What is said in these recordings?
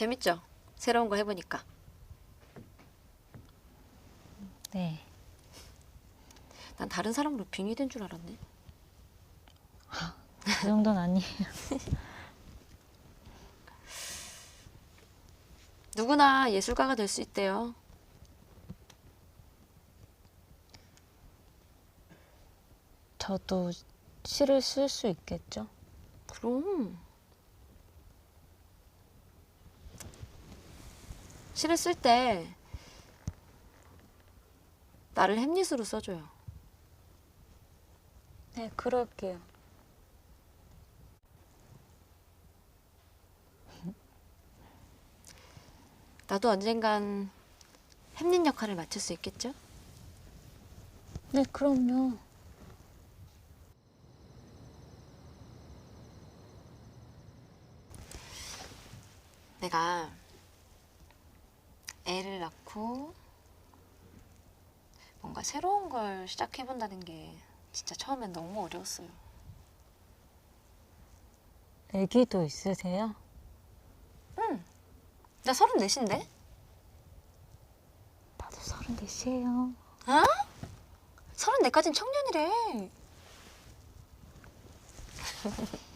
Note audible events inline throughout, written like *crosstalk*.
재밌죠? 새로운 거 해보니까. 네. 난 다른 사람으로 빙의된 줄 알았네. 그 정도는 아니에요. *laughs* 누구나 예술가가 될 수 있대요. 저도 시를 쓸 수 있겠죠? 그럼. 시를 쓸 때 나를 햄릿으로 써줘요. 네, 그럴게요. *laughs* 나도 언젠간 햄릿 역할을 맡을 수 있겠죠? 네, 그럼요. 내가 애를 낳고 뭔가 새로운 걸 시작해본다는 게 진짜 처음엔 너무 어려웠어요. 애기도 있으세요? 나 서른 넷인데? 나도 서른 넷이에요. 서른 넷까진 청년이래. *laughs*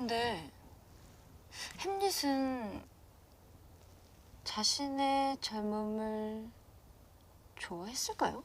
근데 햄릿은 자신의 젊음을 좋아했을까요?